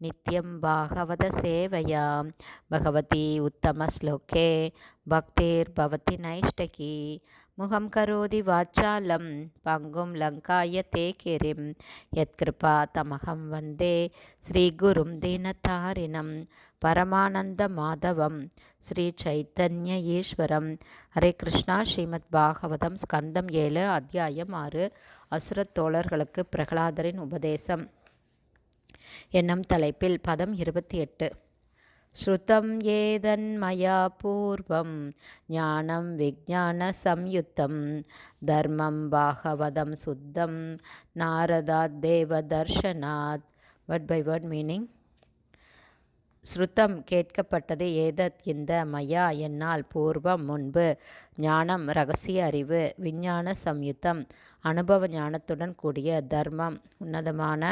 நித்யம் பாகவத சேவையா பகவதி உத்தமஸ்லோகே பக்திர்பவதி நைஷ்டகி முகம் கரோதி வாச்சாலம் பங்கும் லங்காய தே கிரிம் யத்கிருபா தமகம் வந்தே ஸ்ரீகுரும் தீனதாரிணம் பரமானந்த மாதவம் ஸ்ரீ சைத்தன்ய ஈஸ்வரம் ஹரே கிருஷ்ணா ஸ்ரீமத் பாகவதம் ஸ்கந்தம் ஏழு அத்தியாயம் ஆறு அசுரத்தோழர்களுக்கு பிரகலாதரின் உபதேசம். என்னும் தலைப்பில் பதம் இருபத்தி எட்டு. ஸ்ருதம் ஏதன்மயா பூர்வம் ஞானம் விஜான சம்யுத்தம் தர்மம் பாகவதம் சுத்தம் நாரதாத் தேவ தர்ஷனாத் வட் பை வட் மீனிங் ஸ்ருத்தம் கேட்கப்பட்டது ஏதத் இந்த மயா என்னால் பூர்வம் முன்பு ஞானம் ரகசிய அறிவு விஞ்ஞான சம்யுத்தம் அனுபவ ஞானத்துடன் கூடிய தர்மம் உன்னதமான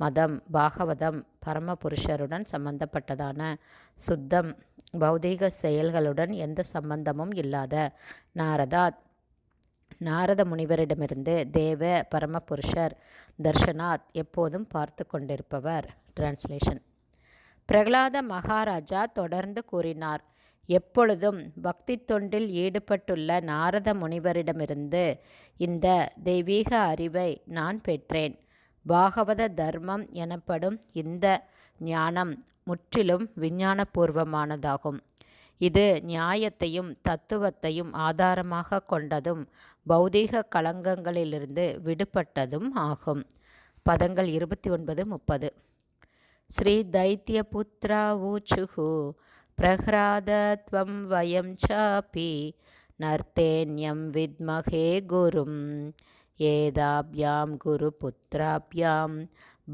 மதம் பாகவதம் பரமபுருஷருடன் சம்பந்தப்பட்டதான சுத்தம் பௌதீக செயல்களுடன் எந்த சம்பந்தமும் இல்லாத நாரதா நாரத முனிவரிடமிருந்து தேவ பரமபுருஷர் தர்ஷனாத் எப்போதும் பார்த்து கொண்டிருப்பவர். டிரான்ஸ்லேஷன் பிரகலாத மகாராஜா தொடர்ந்து கூறினார் எப்பொழுதும் பக்தி தொண்டில் ஈடுபட்டுள்ள நாரத முனிவரிடமிருந்து இந்த தெய்வீக அறிவை நான் பெற்றேன். பாகவத தர்மம் எனப்படும் இந்த ஞானம் முற்றிலும் விஞ்ஞானபூர்வமானதாகும். இது நியாயத்தையும் தத்துவத்தையும் ஆதாரமாக கொண்டதும் பௌதீக களங்கங்களிலிருந்து விடுபட்டதும் ஆகும். பதங்கள் இருபத்தி ஒன்பது முப்பது. ஸ்ரீ தைத்தியபுத்ரா ஊச்சுகு प्रह्लादत्वं वयं चापि नर्तेन्यं विद्महे गुरुं एदाभ्यां गुरुपुत्राभ्यां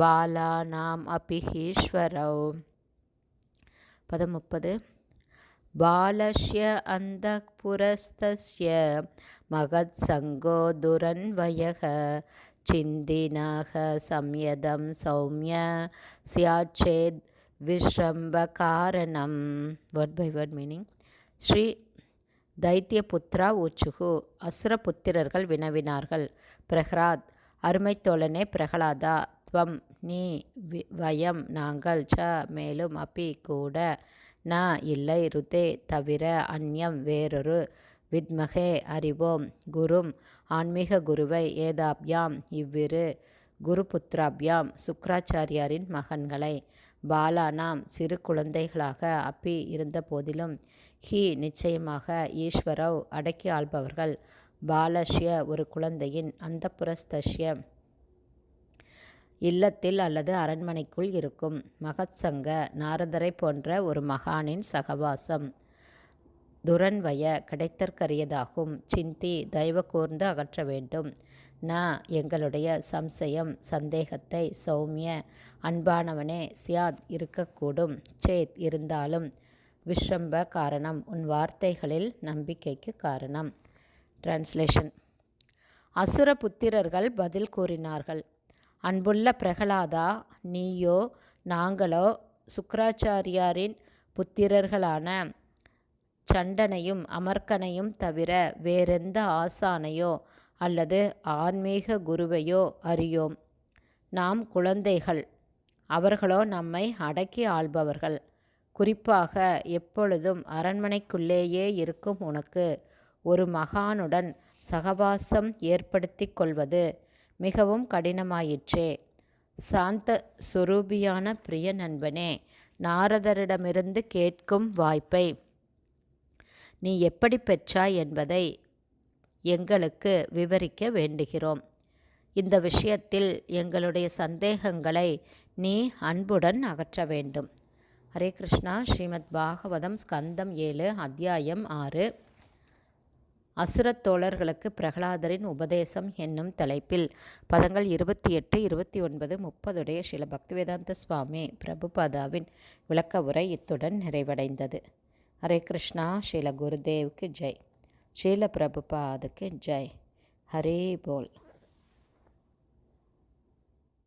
बालानाम् अपि हीश्वरौ पदमुपद् बालस्य अन्तःपुरस्तस्य महत्सङ्गो दुरन्वयः चिन्दिनः संयदं सौम्य स्याच्चेद् விஷ்ரம்பகாரணம் word by word meaning Shri தைத்தியபுத்ரா ஊச்சுகு. அசுர புத்திரர்கள் வினவினார்கள். பிரஹ்ராத் அருமை தோழனே பிரகலாதா துவம் நீ வயம் நாங்கள் ச மேலும் அப்பி கூட ந இல்லை ருதே தவிர அந்யம் வேறொரு வித்மகே அறிவோம். குரும் ஆன்மீக குருவை ஏதாப்யாம். இவ்விரு குருபுத்ராபியாம் சுக்ராச்சாரியாரின் மகன்களை பாலானாம் சிறு குழந்தைகளாக அப்பி இருந்த போதிலும் ஹி நிச்சயமாக ஈஸ்வரவ் அடக்கி ஆள்பவர்கள். பாலஷ்ய ஒரு குழந்தையின் அந்தப்புரஸ்தஷ்ய இல்லத்தில் அல்லது அரண்மனைக்குள் இருக்கும். மகத்சங்க நாரதரை போன்ற ஒரு மகானின் சகவாசம். துரன்வய கிடைத்தற்கரியதாகும். சிந்தி தயவு கூர்ந்து அகற்ற வேண்டும். ந எங்களுடைய சம்சயம் சந்தேகத்தை சௌமிய அன்பானவனே சியாத் இருக்கக்கூடும். சேத் இருந்தாலும் விஸ்ரம்ப காரணம் உன் வார்த்தைகளில் நம்பிக்கைக்கு காரணம். டிரான்ஸ்லேஷன் அசுர புத்திரர்கள் பதில் கூறினார்கள். அன்புள்ள பிரகலாதா நீயோ நாங்களோ சுக்கராச்சாரியாரின் புத்திரர்களான சண்டனையும் அமர்க்கனையும் தவிர வேறெந்த ஆசானையோ அல்லது ஆன்மீக குருவையோ அறியோம். நாம் குழந்தைகள். அவர்களோ நம்மை அடக்கி ஆள்பவர்கள். குறிப்பாக எப்பொழுதும் அரண்மனைக்குள்ளேயே இருக்கும் உனக்கு ஒரு மகானுடன் சகவாசம் ஏற்படுத்தி கொள்வது மிகவும் கடினமாயிற்றே. சாந்த சுரூபியான பிரிய நண்பனே நாரதரிடமிருந்து கேட்கும் வாய்ப்பை நீ எப்படி பெற்றாய் என்பதை எங்களுக்கு விவரிக்க வேண்டுகிறோம். இந்த விஷயத்தில் எங்களுடைய சந்தேகங்களை நீ அன்புடன் அகற்ற வேண்டும். ஹரே கிருஷ்ணா ஸ்ரீமத் பாகவதம் ஸ்கந்தம் ஏழு அத்தியாயம் ஆறு. அசுரத் தோழர்களுக்கு பிரகலாதரின் உபதேசம் என்னும் தலைப்பில் பதங்கள் இருபத்தி எட்டு இருபத்தி ஒன்பது முப்பதுடைய ஸ்ரீல பக்திவேதாந்த சுவாமி பிரபுபாதாவின் விளக்க உரை இத்துடன் நிறைவடைந்தது. ஹரே கிருஷ்ணா ஸ்ரீல குருதேவுக்கு ஜெய். ஸ்ரீல பிரபுபாதுக்கு ஜெய். ஹரே போல்.